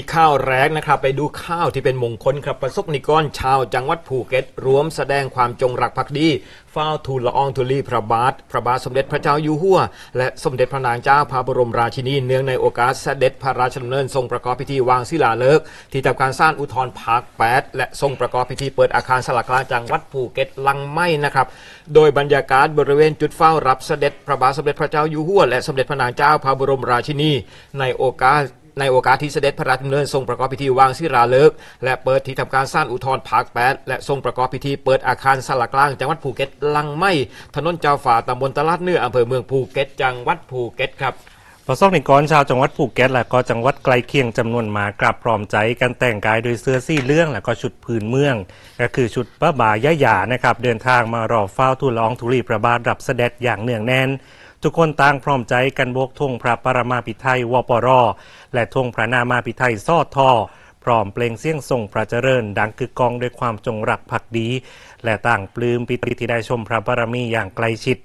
มีข้าวแรกนะครับไปดูข้าวที่เป็นมงคลครับประสบนิกรชาวจังหวัดภูเก็ตรวมแสดงความจงรักภักดีเฝ้าทูลละอองธุลีพระบาท พระบาทสมเด็จพระเจ้าอยู่หัว และสมเด็จพระนางเจ้าพระบรมราชินีเนื่องในโอกาสเสด็จพระราชดำเนินทรงประกอบพิธีวางศิลาฤกษ์ที่ทำการสร้างอุทธรภาค8และทรงประกอบพิธีเปิดอาคารสลักกลางจังหวัดภูเก็ตลังไม้นะครับโดยบรรยากาศบริเวณจุดเฝ้ารับเสด็จพระบาทสมเด็จพระเจ้าอยู่หัว และสมเด็จพระนางเจ้าพระบรมราชินีในโอกาส ในโอกาสที่เสด็จพระราชดำเนินทรงประกอบพิธีวางศิลาฤกษ์และเปิดที่ทำการสร้างอุทธรภาค8และทรงประกอบพิธีเปิดอาคารสลักกลางจังหวัดภูเก็ตลังไม้ถนนเจ้าฝ่าตำบลตลาดเนื้ออำเภอเมืองภูเก็ตจังหวัดภูเก็ตครับประสบนิกรชาวจังหวัดภูเก็ตและก็จังหวัดใกล้เคียงจำนวนมากลับพร้อมใจกันแต่งกายโดยเสื้อซี่เรื่องและก็ชุดพื้นเมือง ก็คือชุดป้าบายะหยานะครับ เดินทางมารอเฝ้าทูลละอองธุลีพระบาทรับเสด็จอย่างเนื่องแน่น ทุกคนต่างพร้อมใจกันโบกธงพระปรมาภิไธยวปรและธงพระนามาภิไธยซอดทอพร้อมเพลงเสียงทรงพระเจริญ ดังกึกกองด้วยความจงรักภักดี และต่างปลื้มปิติที่ได้ชมพระบารมีอย่างใกล้ชิด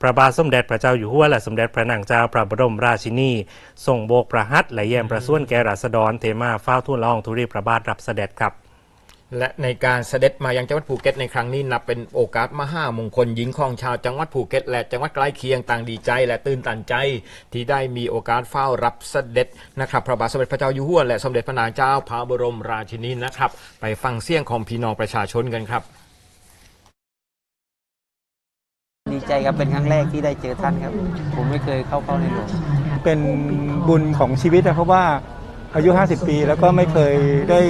พระบาทสมเด็จพระเจ้าอยู่หัวและสมเด็จพระนางเจ้าพระบรมราชินีทรงโบกประหัตและแย้มประส่วนแก่ราษฎรเทมาเฝ้าทูลละอองธุลีพระบาทรับเสด็จครับ และในการเสด็จมายังจังหวัดภูเก็ตในครั้งนี้นับเป็นโอกาสมหามงคลหญิงของชาวจังหวัดภูเก็ต และจังหวัดใกล้เคียงต่างดีใจ และตื่นตันใจ ที่ได้มีโอกาสเฝ้ารับเสด็จนะครับพระบาทสมเด็จพระเจ้าอยู่หัวและสมเด็จพระนางเจ้าพระบรมราชินีนะครับ ไปฟังเสียงของพี่น้องประชาชนกันครับ ดีใจครับเป็นครั้งแรกที่ได้เจอท่านครับ ผมไม่เคยเข้าเฝ้าในหลวงเป็นบุญของชีวิตนะเพราะว่าอายุ 50 ปีแล้วก็ไม่เคยได้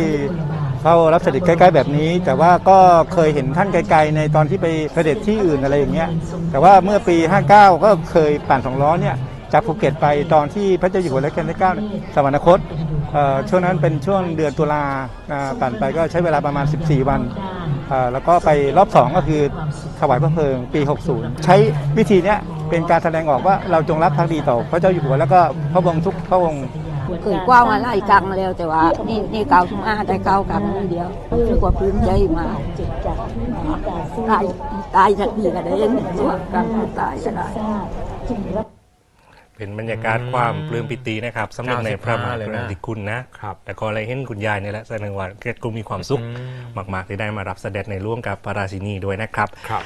เข้ารับเสด็จใกล้ๆแบบนี้ แต่ว่าก็เคยเห็นท่านไกลๆในตอนที่ไปเสด็จที่อื่นอะไรอย่างเงี้ยแต่ว่าเมื่อปี 59 ก็เคยปั่นสองล้อเนี่ยจากภูเก็ตไปตอนที่พระเจ้าอยู่หัวรัชกาลที่9สวรรคตเอ่อช่วงนั้นเป็นช่วงเดือนตุลาอ่าปั่นไปก็ใช้เวลาประมาณ 14 วันอ่าแล้วก็ไปรอบ 2 ก็คือถวายพระเพลิงปี 60 ใช้วิธีเนี้ยเป็นการแสดงออกว่าเราจงรักภักดีต่อพระเจ้าอยู่หัวแล้วก็พระองค์ทุกพระองค์ เคยกว้างมาหลายครั้งแล้วแต่ว่า นี่นี่เก่าทุกอาได้เก่าครั้งนี้เดียวรู้สึกว่าพื้นใจมากตายตายทันทีก็ได้ยังตัวกันตายก็ได้เป็นบรรยากาศความปลื้มปิตินะครับสำหรับในพระมหากเลยรุนะณาธิคุณนะครับแต่ก็เลยเห็นคุณยายนี่แหละแสดงว่าเกิดกุมีความสุขมาก ๆ ที่ได้มารับเสด็จในร่วมกับพระราชินีด้วยนะครับครับ